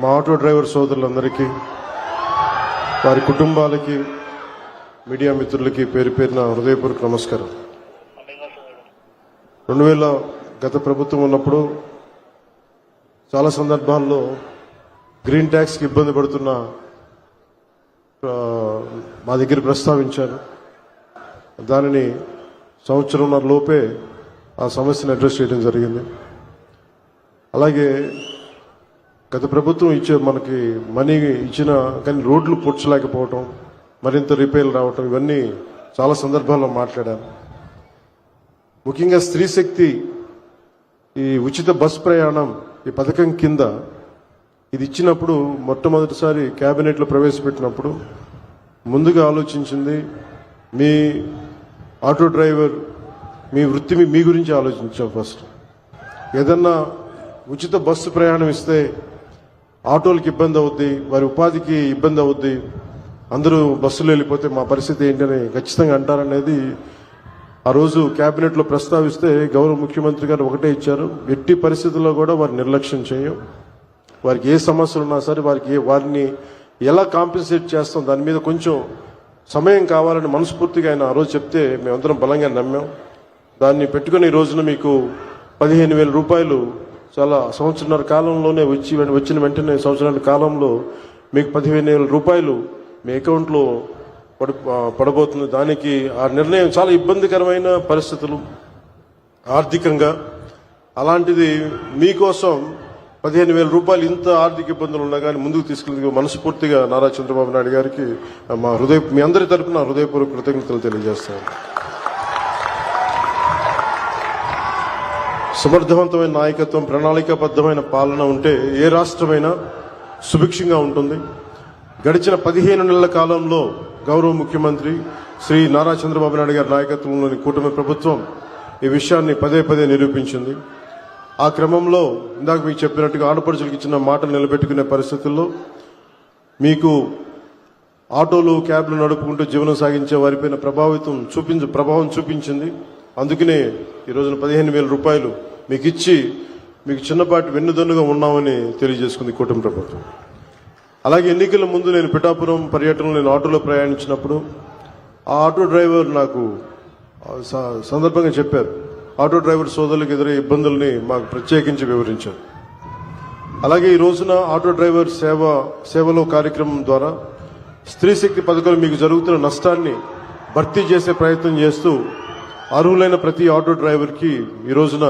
మా auto driver సోదరులందరికీ వారి కుటుంబాలకి మీడియా మిత్రులకి పేరు పేరున హృదయపూర్వక నమస్కారం. రెండు వేల గత ప్రభుత్వం ఉన్నప్పుడు చాలా సందర్భాల్లో గ్రీన్ ట్యాక్స్కి ఇబ్బంది పడుతున్న మా దగ్గర ప్రస్తావించారు. దానిని సంవత్సరంన్నర లోపే ఆ సమస్యను అడ్రస్ చేయడం జరిగింది. అలాగే గత ప్రభుత్వం ఇచ్చే మనకి మనీ ఇచ్చిన కానీ రోడ్లు పూడ్చలేకపోవటం మరింత రిపేర్లు రావటం ఇవన్నీ చాలా సందర్భాల్లో మాట్లాడాను ముఖ్యంగా స్త్రీ శక్తి ఈ ఉచిత బస్ ప్రయాణం ఈ పథకం కింద ఇది ఇచ్చినప్పుడు మొట్టమొదటిసారి క్యాబినెట్లో ప్రవేశపెట్టినప్పుడు ముందుగా ఆలోచించింది మీ ఆటో డ్రైవర్ మీ వృత్తి మీ- మీ గురించి ఆలోచించాం ఫస్ట్. ఏదన్నా ఉచిత బస్సు ప్రయాణం ఇస్తే ఆటోలకి ఇబ్బంది అవుద్ది వారి ఉపాధికి ఇబ్బంది అవుద్ది. అందరూ బస్సులు వెళ్ళిపోతే మా పరిస్థితి ఏంటని ఖచ్చితంగా అంటారనేది ఆ రోజు కేబినెట్లో ప్రస్తావిస్తే గౌరవ ముఖ్యమంత్రి గారు ఒకటే ఇచ్చారు. ఎట్టి పరిస్థితుల్లో కూడా వారు నిర్లక్ష్యం చేయం వారికి ఏ సమస్యలు ఉన్నా సరే వారికి ఏ- వారిని ఎలా కాంపెన్సేట్ చేస్తాం దాని మీద కొంచెం సమయం కావాలని మనస్ఫూర్తిగా ఆయన ఆ రోజు చెప్తే మేమందరం బలంగా నమ్మాం. దాన్ని పెట్టుకుని ఈ రోజున మీకు పదిహేను వేల రూపాయలు చాలా సంవత్సరాల కాలంలోనే వచ్చి వచ్చిన వెంటనే సంవత్సరాల కాలంలో మీకు పదిహేను వేల రూపాయలు మీ అకౌంట్లో పడి పడబోతుంది. దానికి ఆ నిర్ణయం చాలా ఇబ్బందికరమైన పరిస్థితులు. ఆర్థికంగా అలాంటిది మీకోసం పదిహేను వేల రూపాయలు ఇంత ఆర్థిక ఇబ్బందులు ఉన్నా కానీ ముందుకు తీసుకెళ్ళి మనస్ఫూర్తిగా నారా చంద్రబాబు నాయుడు గారికి మా హృదయ మీ అందరి తరపున హృదయపూర్వక కృతజ్ఞతలు తెలియజేస్తాను. సమర్థవంతమైన నాయకత్వం ప్రణాళికాబద్ధమైన పాలన ఉంటే ఏ రాష్ట్రమైనా సుభిక్షంగా ఉంటుంది. గడిచిన పదిహేను నెలల కాలంలో గౌరవ ముఖ్యమంత్రి శ్రీ నారా చంద్రబాబు నాయుడు గారి నాయకత్వంలోని కూటమి ప్రభుత్వం ఈ విషయాన్ని పదే పదే నిరూపించింది. ఆ క్రమంలో ఇందాక మీకు చెప్పినట్టుగా ఆడపడుచులకు ఇచ్చిన మాటలు నిలబెట్టుకునే పరిస్థితుల్లో మీకు ఆటోలు క్యాబ్లు నడుపుకుంటూ జీవనం సాగించే వారిపైన ప్రభావితం చూపించ ప్రభావం చూపించింది. అందుకనే ఈ రోజున పదిహేను వేల రూపాయలు మీకు ఇచ్చి మీకు చిన్నపాటి వెన్నుదన్నుగా ఉన్నామని తెలియజేసుకుంది కూటమి ప్రభుత్వం. అలాగే ఎన్నికల ముందు నేను పిఠాపురం పర్యటనలో నేను ఆటోలో ప్రయాణించినప్పుడు ఆ ఆటో డ్రైవర్ నాకు స- సందర్భంగా చెప్పారు. ఆటో డ్రైవర్ సోదరులకు ఎదురయ్యే ఇబ్బందుల్ని మాకు ప్రత్యేకించి వివరించారు. అలాగే ఈ రోజున ఆటో డ్రైవర్ సేవ సేవలో కార్యక్రమం ద్వారా స్త్రీ శక్తి పథకాలు మీకు జరుగుతున్న నష్టాన్ని భర్తీ చేసే ప్రయత్నం చేస్తూ అర్హులైన ప్రతి ఆటో డ్రైవర్కి ఈ రోజున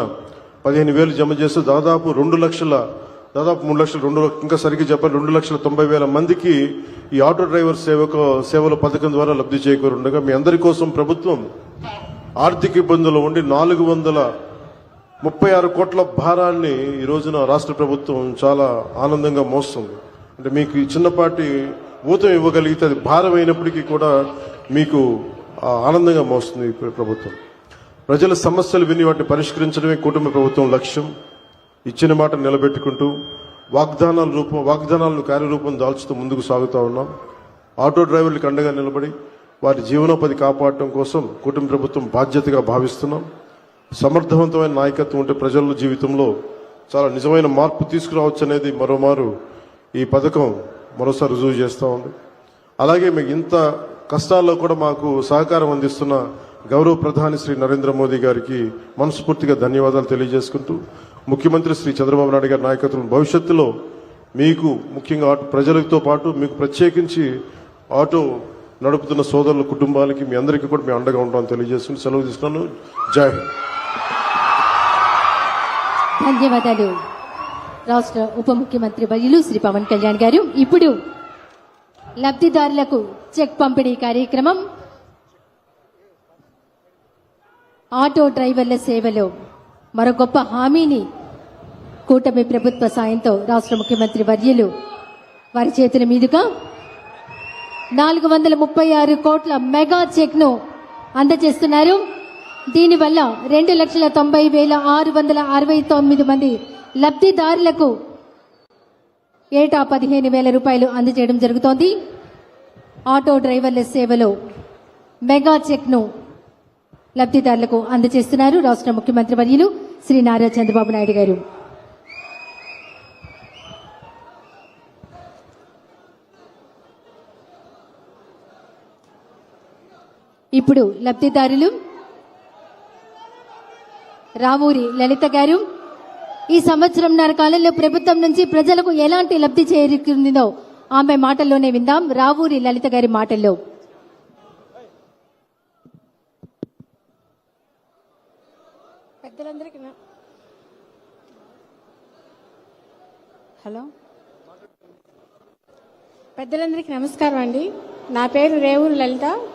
పదిహేను వేలు జమ చేస్తే దాదాపు రెండు లక్షల దాదాపు మూడు లక్షలు రెండు ఇంకా సరిగ్గా చెప్పాలి రెండు లక్షల తొంభై వేల మందికి ఈ ఆటో డ్రైవర్ సేవకు సేవల పథకం ద్వారా లబ్ధి చేకూరుండగా మీ అందరి కోసం ప్రభుత్వం ఆర్థిక ఇబ్బందులు ఉండి నాలుగు వందల ముప్పై ఆరు కోట్ల భారాన్ని ఈ రోజున రాష్ట్ర ప్రభుత్వం చాలా ఆనందంగా మోస్తుంది. అంటే మీకు చిన్నపాటి ఊతం ఇవ్వగలిగితే అది భారం అయినప్పటికీ కూడా మీకు ఆనందంగా మోస్తుంది ప్రభుత్వం. ప్రజల సమస్యలు విని వాటిని పరిష్కరించడమే కుటుంబ ప్రభుత్వం లక్ష్యం. ఇచ్చిన మాట నిలబెట్టుకుంటూ వాగ్దానాల రూపం వాగ్దానాలను కార్యరూపం దాల్చుతూ ముందుకు సాగుతూ ఉన్నాం. ఆటో డ్రైవర్లకు అండగా నిలబడి వారి జీవనోపాధి కాపాడటం కోసం కుటుంబ ప్రభుత్వం బాధ్యతగా భావిస్తున్నాం. సమర్థవంతమైన నాయకత్వం ఉంటే ప్రజల జీవితంలో చాలా నిజమైన మార్పు తీసుకురావచ్చు అనేది మరోమారు ఈ పథకం మరోసారి రుజువు చేస్తూ ఉంది. అలాగే మీకు ఇంత కష్టాల్లో కూడా మాకు సహకారం అందిస్తున్న గౌరవ ప్రధాని శ్రీ నరేంద్ర మోదీ గారికి మనస్ఫూర్తిగా ధన్యవాదాలు తెలియజేసుకుంటూ ముఖ్యమంత్రి శ్రీ చంద్రబాబు నాయుడు గారి నాయకత్వం భవిష్యత్తులో మీకు ముఖ్యంగా ఆటో ప్రజలతో పాటు మీకు ప్రత్యేకించి ఆటో నడుపుతున్న సోదరుల కుటుంబాలకి మీ అందరికీ కూడా మేము అండగా ఉంటామని తెలియజేసుకుని సెలవు తీసుకున్నాను. జై హింద్. ధన్యవాదాలు. రాష్ట్ర ఉప ముఖ్యమంత్రి బదిలు శ్రీ పవన్ కళ్యాణ్ గారు. ఇప్పుడు లబ్ధిదారులకు చెక్ పంపిణీ కార్యక్రమం. ఆటో డ్రైవర్ల సేవలో మరో గొప్ప హామీని కూటమి ప్రభుత్వ సాయంతో రాష్ట్ర ముఖ్యమంత్రి వర్యులు వారి చేతుల మీదుగా నాలుగు వందల ముప్పై ఆరు కోట్ల మెగా చెక్ను అందజేస్తున్నారు. దీనివల్ల రెండు లక్షల తొంభై వేల ఆరు వందల అరవై తొమ్మిది మంది లబ్ధిదారులకు ఏటా పదిహేను వేల రూపాయలు అందజేయడం జరుగుతోంది. ఆటో డ్రైవర్ల సేవలో మెగా చెక్ను లబ్ధిదారులకు అందజేస్తున్నారు రాష్ట్ర ముఖ్యమంత్రి వర్యులు శ్రీ నారా చంద్రబాబు నాయుడు గారు. ఇప్పుడు లబ్ధిదారులు రావూరి లలిత గారు ఈ సంవత్సరంన్నర కాలంలో ప్రభుత్వం నుంచి ప్రజలకు ఎలాంటి లబ్ధి చేరుకుందో ఆమె మాటల్లోనే విందాం. రావూరి లలిత గారి మాటల్లో. పెద్దలందరికీ హలో? పెద్దలందరికీ నమస్కారం అండి. నా పేరు రేవూరు లలిత.